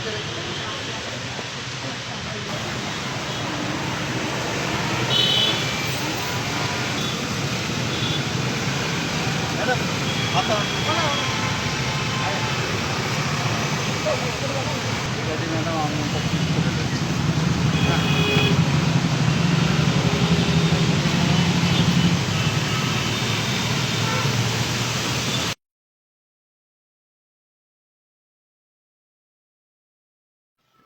Jadi memang untuk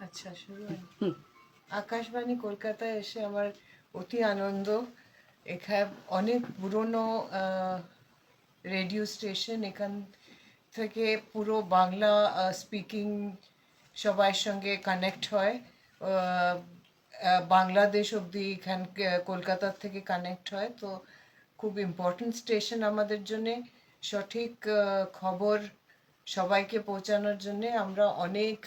আচ্ছা শুরু আকাশবাণী কলকাতায় এসে আমার অতি আনন্দ। এখানে অনেক পুরনো রেডিও স্টেশন এখান থেকে পুরো বাংলা স্পিকিং সবার সঙ্গে কানেক্ট হয়। বাংলাদেশ অবধি এখান কলকাতার থেকে কানেক্ট হয়। তো খুব ইম্পর্ট্যান্ট স্টেশন আমাদের জন্যে। সঠিক খবর সবাইকে পৌঁছানোর জন্যে আমরা অনেক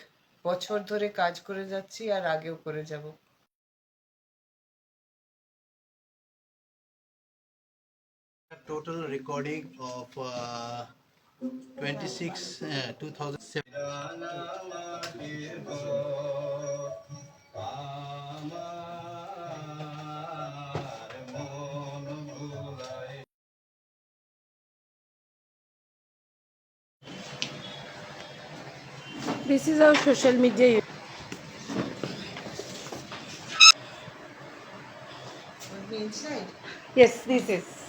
বছর ধরে কাজ করে যাচ্ছি আর আগেও করে যাব। Total recording of uh, 26 uh, 2007 This is our social media. Yes, this is.